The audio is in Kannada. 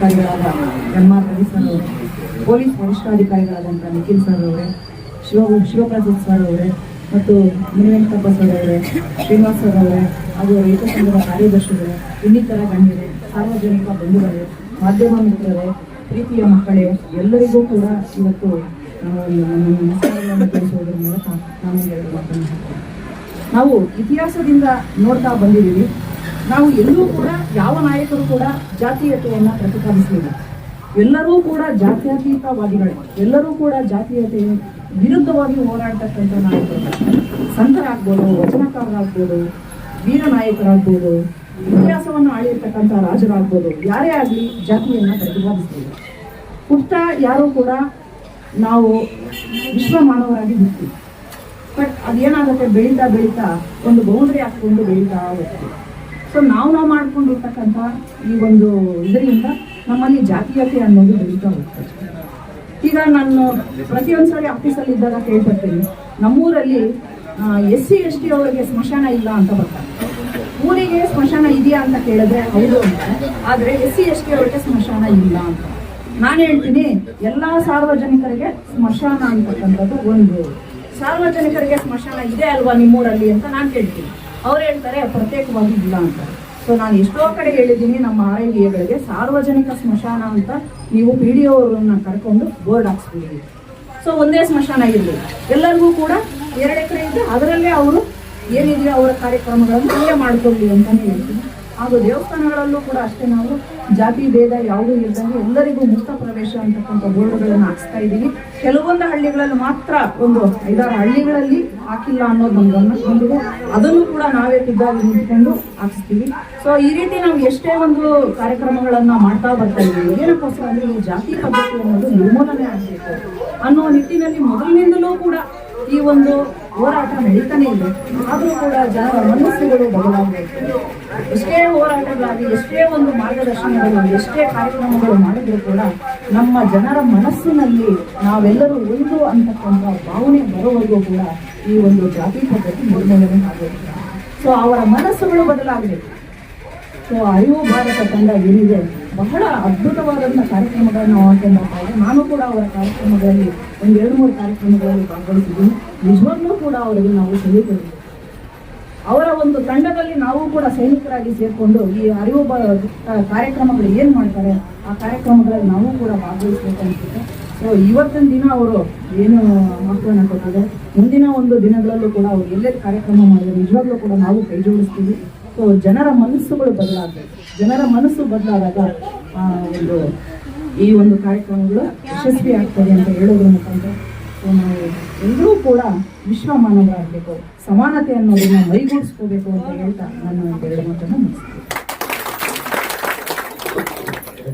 ರವಿ ಸರ್ ಪೊಲೀಸ್ ವರಿಷ್ಠಾಧಿಕಾರಿಗಳಾದಂಥ ನಿಖಿಲ್ ಸರ್ ಅವರೇ, ಶಿವ, ಶಿವಪ್ರಸಾದ್ ಸರ್ ಅವರೇ, ಮತ್ತು ಮುನಿವೆಂಕಟಪ್ಪ ಸರ್ ಅವರೇ, ಶ್ರೀನಿವಾಸ್ ಸರ್ ಅವರೇ, ಹಾಗೂ ರೈತ ಸಂಘದ ಕಾರ್ಯದರ್ಶಿಗಳು, ಇನ್ನಿತರ ಗಣ್ಯರೇ, ಸಾರ್ವಜನಿಕ ಬಂಧುಗಳೇ, ಮಾಧ್ಯಮ ಮಿತ್ರರೇ, ಪ್ರೀತಿಯ ಮಕ್ಕಳೇ, ಎಲ್ಲರಿಗೂ ಕೂಡ ಇವತ್ತು ತಿಳಿಸುವುದರ ಮೂಲಕ ನಾನು ನಾವು ಇತಿಹಾಸದಿಂದ ನೋಡ್ತಾ ಬಂದಿದ್ದೀವಿ. ನಾವು ಎಲ್ಲೂ ಕೂಡ ಯಾವ ನಾಯಕರು ಕೂಡ ಜಾತೀಯತೆಯನ್ನ ಪ್ರತಿಪಾದಿಸಲಿಲ್ಲ. ಎಲ್ಲರೂ ಕೂಡ ಜಾತ್ಯತೀತವಾದಿಗಳು ಎಲ್ಲರೂ ಕೂಡ ಜಾತೀಯತೆ ವಿರುದ್ಧವಾಗಿ ಹೋರಾಡ್ತಕ್ಕಂಥ ನಾಯಕರು. ಸಂತರಾಗ್ಬೋದು, ವಚನಕಾರರಾಗ್ಬೋದು, ವೀರ ನಾಯಕರಾಗ್ಬೋದು, ಇತಿಹಾಸವನ್ನು ಆಳಿರ್ತಕ್ಕಂಥ ರಾಜರಾಗ್ಬೋದು, ಯಾರೇ ಆಗಲಿ ಜಾತಿಯನ್ನ ಪ್ರತಿಪಾದಿಸಲಿಲ್ಲ. ಹುಟ್ಟ ಯಾರೂ ಕೂಡ ನಾವು ವಿಶ್ವ ಮಾನವರಾಗಿ ಹುಟ್ಟಿ ಬಟ್ ಅದೇನಾಗುತ್ತೆ? ಬೆಳೀತಾ ಬೆಳೀತಾ ಒಂದು ಬೌಂಡ್ರಿ ಹಾಕ್ಕೊಂಡು ಬೆಳೀತಾ ಹೋಗ್ತೀವಿ. ಸೊ ನಾವು ನಾವು ಮಾಡ್ಕೊಂಡಿರ್ತಕ್ಕಂಥ ಈ ಒಂದು ಇದರಿಂದ ನಮ್ಮಲ್ಲಿ ಜಾತೀಯತೆ ಅನ್ನೋದು ಬೆಳೀತಾ ಹೋಗ್ತದೆ. ಈಗ ನಾನು ಪ್ರತಿಯೊಂದು ಸಾರಿ ಆಫೀಸಲ್ಲಿ ಇದ್ದಾಗ ಕೇಳ್ತಿರ್ತೀನಿ ನಮ್ಮೂರಲ್ಲಿ ಎಸ್ ಸಿ, ಎಸ್ ಟಿ ಅವರಿಗೆ ಸ್ಮಶಾನ ಇಲ್ಲ ಅಂತ ಬರ್ತಾರೆ. ಊರಿಗೆ ಸ್ಮಶಾನ ಇದೆಯಾ ಅಂತ ಕೇಳಿದ್ರೆ ಹೌದು ಅಂತ. ಆದ್ರೆ ಎಸ್ ಸಿ, ಎಸ್ ಟಿ ಅವರಿಗೆ ಸ್ಮಶಾನ ಇಲ್ಲ ಅಂತ. ನಾನು ಹೇಳ್ತೀನಿ, ಎಲ್ಲ ಸಾರ್ವಜನಿಕರಿಗೆ ಸ್ಮಶಾನ ಅಂತಕ್ಕಂಥದ್ದು ಒಂದು ಸಾರ್ವಜನಿಕರಿಗೆ ಸ್ಮಶಾನ ಇದೆ ಅಲ್ವಾ ನಿಮ್ಮೂರಲ್ಲಿ ಅಂತ ನಾನು ಕೇಳ್ತೀನಿ. ಅವ್ರು ಹೇಳ್ತಾರೆ, ಪ್ರತ್ಯೇಕವಾಗಿ ಇಲ್ಲ ಅಂತ. ಸೊ ನಾನು ಎಷ್ಟೋ ಕಡೆ ಹೇಳಿದ್ದೀನಿ ನಮ್ಮ ಆರ್ ಐ ಗಳಿಗೆ ಸಾರ್ವಜನಿಕ ಸ್ಮಶಾನ ಅಂತ ನೀವು ಪಿ ಡಿ ಅವರನ್ನ ಕರ್ಕೊಂಡು ಬೋರ್ಡ್ ಹಾಕ್ಸ್ಬಿಡಿ. ಸೊ ಒಂದೇ ಸ್ಮಶಾನ ಇರಲಿ. ಎಲ್ಲರಿಗೂ ಕೂಡ ಎರಡು ಎಕರೆ ಇದ್ದು ಅದರಲ್ಲೇ ಅವರು ಏನಿದೆಯೋ ಅವರ ಕಾರ್ಯಕ್ರಮಗಳನ್ನು ಅಲ್ಲೇ ಮಾಡ್ಕೊಳ್ಳಿ ಅಂತಲೇ ಹೇಳ್ತೀನಿ. ಹಾಗೂ ದೇವಸ್ಥಾನಗಳಲ್ಲೂ ಕೂಡ ಅಷ್ಟೇ ನಾವು ಜಾತಿ, ಭೇದ ಯಾವುದೂ ಇಲ್ಲದಂಗೆ ಎಲ್ಲರಿಗೂ ಮುಕ್ತ ಪ್ರವೇಶ ಅಂತಕ್ಕಂಥ ಬೋರ್ಡ್ಗಳನ್ನು ಹಾಕ್ಸ್ತಾ ಇದ್ದೀವಿ. ಕೆಲವೊಂದು ಹಳ್ಳಿಗಳಲ್ಲಿ ಮಾತ್ರ ಒಂದು ಐದಾರು ಹಳ್ಳಿಗಳಲ್ಲಿ ಹಾಕಿಲ್ಲ ಅನ್ನೋದು ನಮ್ಗೆ ಗಮನ ಬಂದಿದೆ. ಅದನ್ನು ಕೂಡ ನಾವೇ ತಿದ್ದಾಗಿ ನಿಂತ್ಕೊಂಡು ಹಾಕಿಸ್ತೀವಿ. ಸೊ ಈ ರೀತಿ ನಾವು ಎಷ್ಟೇ ಒಂದು ಕಾರ್ಯಕ್ರಮಗಳನ್ನು ಮಾಡ್ತಾ ಬರ್ತಾ ಇದ್ದೀವಿ. ಏನಕ್ಕೋಸ್ಕರ ಅಂದ್ರೆ ಈ ಜಾತಿ ಪದ್ಧತಿ ಅನ್ನೋದು ನಿರ್ಮೂಲನೆ ಆಗಬೇಕು ಅನ್ನೋ ನಿಟ್ಟಿನಲ್ಲಿ ಮೊದಲಿನಿಂದಲೂ ಕೂಡ ಈ ಒಂದು ಹೋರಾಟ ನಡೀತಾನೆ ಇದೆ. ಆದರೂ ಕೂಡ ಜನರ ಮನಸ್ಸುಗಳು ಬದಲಾಗಬೇಕು. ಎಷ್ಟೇ ಹೋರಾಟಗಳಾಗಿ ಎಷ್ಟೇ ಒಂದು ಮಾರ್ಗದರ್ಶನಗಳು, ಎಷ್ಟೇ ಕಾರ್ಯಕ್ರಮಗಳು ಮಾಡಿದ್ರು ಕೂಡ ನಮ್ಮ ಜನರ ಮನಸ್ಸಿನಲ್ಲಿ ನಾವೆಲ್ಲರೂ ಒಂದು ಅಂತಕ್ಕಂಥ ಭಾವನೆ ಬರೋವರೆಗೂ ಕೂಡ ಈ ಒಂದು ಜಾತಿ ಪದ್ಧತಿ ನಿರ್ಮೂಲನೆ ಆಗಬೇಕು. ಸೊ ಅವರ ಮನಸ್ಸುಗಳು ಬದಲಾಗಬೇಕು. ಸೊ ಅರಿವು ಭಾರತ ತಂಡ ಏನಿದೆ ಬಹಳ ಅದ್ಭುತವಾದಂಥ ಕಾರ್ಯಕ್ರಮಗಳನ್ನು ಆಕೆ ಮಾಡ್ತಾರೆ. ನಾನು ಕೂಡ ಅವರ ಕಾರ್ಯಕ್ರಮಗಳಲ್ಲಿ ಒಂದು ಎರಡು ಮೂರು ಕಾರ್ಯಕ್ರಮಗಳಲ್ಲಿ ಭಾಗವಹಿಸಿದ್ದೀನಿ ನಿಜವಾಗ್ಲೂ ಕೂಡ ಅವರಿಗೆ ನಾವು ಸಲ್ಲಿಸಬೇಕು ಅವರ ಒಂದು ತಂಡದಲ್ಲಿ ನಾವು ಕೂಡ ಸೈನಿಕರಾಗಿ ಸೇರಿಕೊಂಡು ಈ ಅರಿವು ಕಾರ್ಯಕ್ರಮಗಳು ಏನು ಮಾಡ್ತಾರೆ, ಆ ಕಾರ್ಯಕ್ರಮಗಳಲ್ಲಿ ನಾವು ಕೂಡ ಭಾಗವಹಿಸಬೇಕು ಅನ್ಸುತ್ತೆ. ಸೊ ಇವತ್ತಿನ ದಿನ ಅವರು ಏನು ಮಹತ್ವನ ಕೊಟ್ಟಿದ್ದಾರೆ ಮುಂದಿನ ಒಂದು ದಿನಗಳಲ್ಲೂ ಕೂಡ ಅವರು ಎಲ್ಲೆಲ್ಲಿ ಕಾರ್ಯಕ್ರಮ ಮಾಡಿದ್ರು? ನಿಜವಾಗ್ಲೂ ಕೂಡ ನಾವು ಕೈ ಜೋಡಿಸ್ತೀವಿ. ಸೊ ಜನರ ಮನಸ್ಸುಗಳು ಬದಲಾಗಬೇಕು. ಜನರ ಮನಸ್ಸು ಬದಲಾದಾಗ ಒಂದು, ಈ ಒಂದು ಕಾರ್ಯಕ್ರಮಗಳು ಯಶಸ್ವಿ ಆಗ್ತದೆ ಅಂತ ಹೇಳೋದ್ರ ಮುಖಾಂತರ ಸೊ ನಾವು ಎಲ್ಲರೂ ಕೂಡ ವಿಶ್ವ ಮಾನವರಾಗಬೇಕು ಸಮಾನತೆ ಅನ್ನೋದನ್ನ ಮೈಗೂಡಿಸ್ಕೋಬೇಕು ಅಂತ ಹೇಳ್ತಾ ನಾನು ಎರಡು ಮಾತನ್ನು ಮುಗಿಸ್ತೀನಿ.